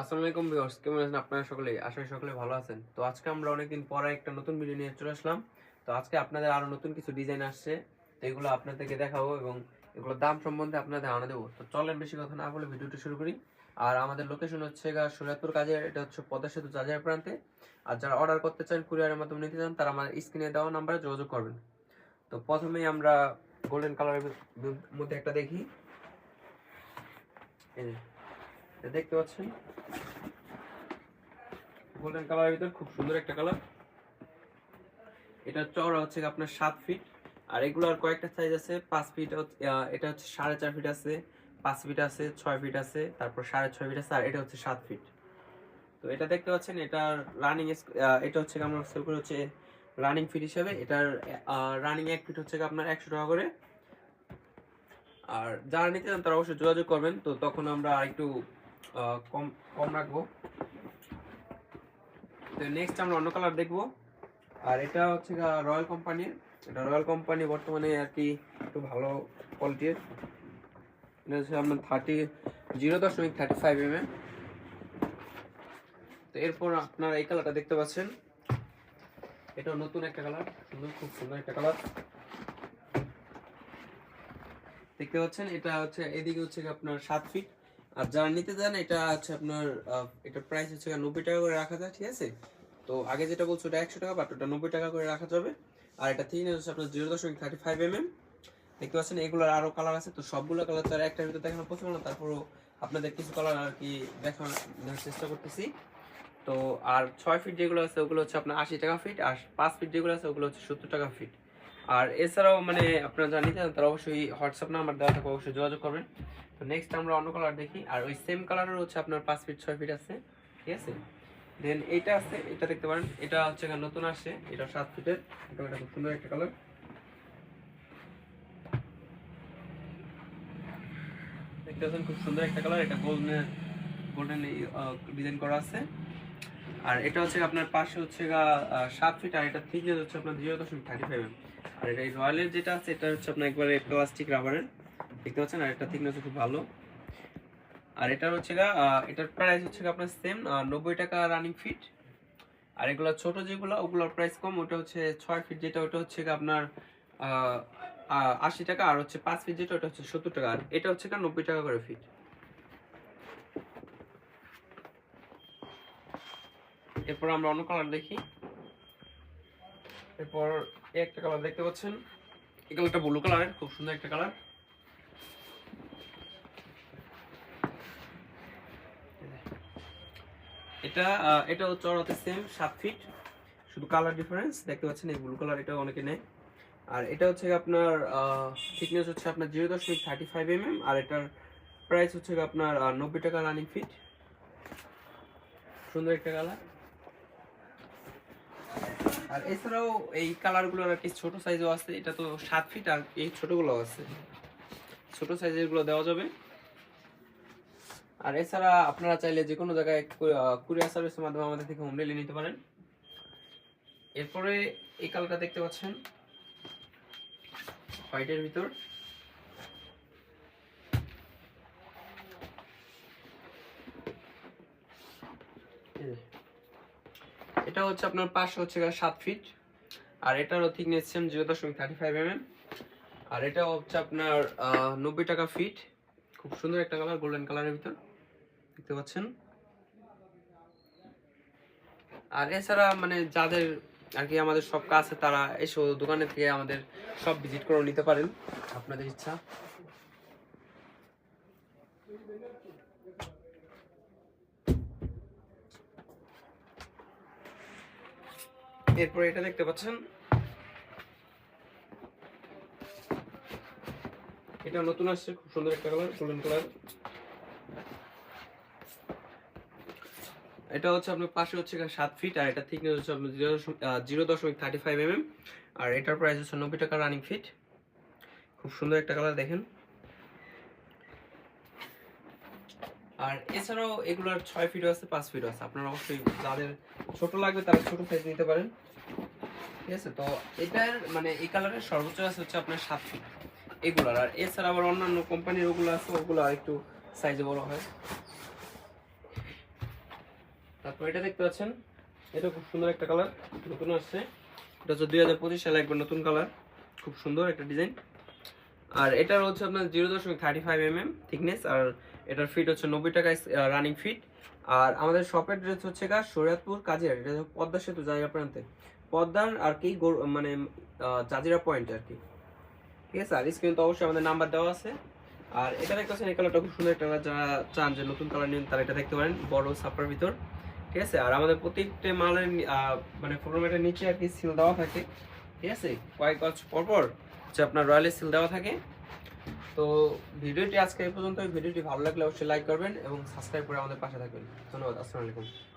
আসসালামু আলাইকুম ভিউয়ার্স, কেমন আছেন আপনারা সকলে আশা সকলে ভালো আছেন। তো আজকে আমরা অনেকদিন পরে একটা নতুন ভিডিও নিয়ে চলে আসলাম। তো আজকে আপনাদের আরও নতুন কিছু ডিজাইন আসছে, তো এগুলো আপনাদেরকে দেখাবো এবং এগুলোর দাম সম্বন্ধে আপনাদের ধারণা দেবো। তো চলেন বেশি কথা না বলে ভিডিওটি শুরু করি। আর আমাদের লোকেশন হচ্ছে গা সোনারপুর কাজের, এটা হচ্ছে পদ্মা সেতু চার্জার প্রান্তে। আর যারা অর্ডার করতে চান কুরিয়ারের মাধ্যমে নিতে চান, তারা আমার স্ক্রিনে দেওয়া নাম্বারে যোগাযোগ করবেন। তো প্রথমেই আমরা গোল্ডেন কালারের মধ্যে একটা দেখি। দেখতে পাচ্ছেন? গোল্ডেন কালারের ভিতর খুব সুন্দর একটা কালার এটা চওড়া হচ্ছে আপনার সাত ফিট আর এগুলোর কয়েকটা সাইজ আছে, পাঁচ ফিট এটা হচ্ছে সাড়ে চার ফিট আছে, পাঁচ ফিট আছে, ছয় ফিট আছে, তারপর সাড়ে ছয় ফিট আছে, আর এটা হচ্ছে সাত ফিট তো এটা দেখতে পাচ্ছেন, এটার রানিং এটা হচ্ছে আমরা সেল করে হচ্ছে রানিং ফিট হিসাবে, এটার রানিং এক ফিট হচ্ছে আপনার একশো টাকা করে। আর যারা নিতে চান তারা অবশ্যই যোগাযোগ করবেন। তো তখন আমরা একটু কম কম রাখব। তো নেক্সট আমরা অন্য কালার দেখব। আর এটা হচ্ছে রয়্যাল কোম্পানির এটা রয়্যাল কোম্পানি বর্তমানে আর কি একটু ভালো কোয়ালিটির এটা হচ্ছে আপনার থার্টি জিরো দশমিক থার্টি ফাইভ এম তো এরপর আপনারা এই কালারটা দেখতে পাচ্ছেন। এটা নতুন একটা কালার খুব সুন্দর একটা কালার দেখতে পাচ্ছেন? এটা হচ্ছে, এদিকে হচ্ছে আপনার সাত ফিট আর যারা নিতে চান, এটা হচ্ছে আপনার এটা প্রাইস হচ্ছে নব্বই টাকা করে রাখা যায়, ঠিক আছে? তো আগে যেটা বলছো, ওটা একশো টাকা বাট ওটা নব্বই টাকা করে রাখা যাবে। আর এটা থ্রি হচ্ছে আপনার জিরো দশমিক থার্টি ফাইভ এম এম দেখতে পাচ্ছেন, এগুলোর আরও কালার আছে, তো সবগুলো কালার তো আর একটার ভিতরে দেখানো পসিবল না, তারপরও আপনাদের কিছু কালার আর কি দেখানোর চেষ্টা করতেছি। তো আর ছয় ফিট যেগুলো আছে, ওগুলো হচ্ছে আপনার আশি টাকা ফিট আর পাঁচ ফিট যেগুলো আছে, ওগুলো হচ্ছে সত্তর টাকা ফিট আর এছাড়াও মানে আপনারা জানি তারা অবশ্যই হোয়াটসঅ্যাপ নাম্বার দেওয়া থাকবে, অবশ্যই যোগাযোগ করবেন। তো নেক্সট আমরা অন্য কালার দেখি, আর ওই সেম কালারের হচ্ছে আপনার পাঁচ ফিট ছয় ফিট আছে, ঠিক আছে? দেন এটা আছে, এটা দেখতে পারেন, এটা হচ্ছে নতুন আসে এটা সাত ফিটের এটা খুব সুন্দর একটা কালার দেখতে পাচ্ছেন খুব সুন্দর একটা কালার এটা গোল্ডেন গোল্ডেন ডিজাইন করা আছে। আর এটা হচ্ছে আপনার পাশে হচ্ছে সাত ফিট আর এটা থিকনেস হচ্ছে আপনার জিরো দশমিক থার্টি ফাইভ আর এটা রয়্যালের যেটা আছে, এটা হচ্ছে আপনার একবারে প্লাস্টিক রাবারের দেখতে পাচ্ছেন? আর এটা থিকনেস খুব ভালো। আর এটার হচ্ছে গা এটার প্রাইস হচ্ছে আপনার সেম নব্বই টাকা রানিং ফিট আর এগুলো ছোট যেগুলো, ওগুলোর প্রাইস কম, ওটা হচ্ছে ছয় ফিট যেটা, ওটা হচ্ছে আপনার আশি টাকা। আর হচ্ছে পাঁচ ফিট যেটা, ওটা হচ্ছে সত্তর টাকা। আর এটা হচ্ছে নব্বই টাকা করে ফিট এরপর আমরা অন্য কালার দেখি। এরপর একটা কালার দেখতে পাচ্ছেন। এই কালারটা ব্লু কালারের খুব সুন্দর একটা কালার এটা আহ, এটা হচ্ছে ওর সেম সাত ফিট শুধু কালার ডিফারেন্স দেখতে পাচ্ছেন এই ব্লু কালার এটা অনেকে নেয়। আর এটা হচ্ছে আপনার থিকনেস হচ্ছে আপনার জিরো দশমিক থার্টি ফাইভ এম এম আর এটার প্রাইস হচ্ছে আপনার নব্বই টাকা রানিং ফিট সুন্দর একটা কালার আর এছাড়াও এই কালারগুলোর আর কি ছোট সাইজও আছে, এটা তো সাত ফিট আর এই ছোটগুলো আছে। ছোট সাইজেরগুলো দেওয়া যাবে। আর এছাড়া আপনারা চাইলে যে কোনো জায়গায় কুরিয়ার সার্ভিসের মাধ্যমে আমাদের থেকে হোম ডেলিভারি নিতে পারেন। এরপরে এই কালারটা দেখতে পাচ্ছেন। হোয়াইটের ভিতর। যে। এটা হচ্ছে আপনার পাশে হচ্ছে সাত ফিট আর এটারও থিকনেস সেম জিরো দশমিক থার্টি ফাইভ এম এম আর এটা হচ্ছে আপনার নব্বই টাকা ফিট খুব সুন্দর একটা কালার গোল্ডেন কালারের ভিতর, দেখতে পাচ্ছেন? আর এছাড়া মানে যাদের আর কি আমাদের সব কাছে তারা এসো দোকানে থেকে আমাদের সব ভিজিট করে নিতে পারেন, আপনাদের ইচ্ছা। এরপর এটা দেখতে পাচ্ছেন। এটা নতুন আসছে, খুব সুন্দর একটা কালার গোল্ডেন কালার এটা হচ্ছে আপনার পাশে হচ্ছে সাত ফিট আর এটা থিকনেস হচ্ছে আপনার জিরো দশমিক থার্টি ফাইভ এম আর এটার প্রাইস হচ্ছে নব্বই টাকা রানিং ফিট খুব সুন্দর একটা কালার দেখেন। আর এছাড়াও এগুলোর ছয় ফিটও আছে, পাঁচ ফিটও আছে। আপনারা অবশ্যই যাদের ছোট লাগবে, তারা ছোট সাইজ নিতে পারেন। ঠিক আছে? তো এটার মানে এই কালারের সর্বোচ্চ আছে হচ্ছে আপনার সাত ফিট এগুলার। আর এছাড়া আবার অন্যান্য কোম্পানির ওগুলো আছে, ওগুলো একটু সাইজে বড় হয়। তারপর এটা দেখতে পাচ্ছেন, এটা খুব সুন্দর একটা কালার নতুন আসছে। এটা হচ্ছে দুই হাজার পঁচিশ সালে একবার নতুন কালার খুব সুন্দর একটা ডিজাইন আর এটার হচ্ছে আপনার জিরো দশমিক thirty five M M thickness আর এটার ফিট হচ্ছে নব্বই টাকায় রানিং ফিট আর আমাদের শপের ড্রেস হচ্ছে গা, শরীয়তপুর কাজিরা এটা পদ্মা সেতু জায়গা প্রান্তে পদ্মার আর কি মানে জাজিরা পয়েন্ট আর কি। ঠিক আছে, আর স্ক্রিন তো অবশ্যই আমাদের নাম্বার দেওয়া আছে। আর এটা দেখতেছেন, এই কালারটা খুব সুন্দর একটা যারা চান যে নতুন কালার নিন, তারা এটা দেখতে পারেন, বড় সাপার ভিতর। ঠিক আছে, আর আমাদের প্রত্যেকটা মালের মানে ফটোমেটের নিচে আর কি সিল দেওয়া থাকে। ঠিক আছে, কয়েক গজ পর পর হচ্ছে আপনার রয়্যালের সিল দেওয়া থাকে। তো ভিডিওটি আজকে এই পর্যন্ত ভিডিওটি ভালো লাগলে অবশ্যই লাইক করবেন এবং সাবস্ক্রাইব করে আমাদের পাশে থাকবেন। ধন্যবাদ, আসসালামু আলাইকুম।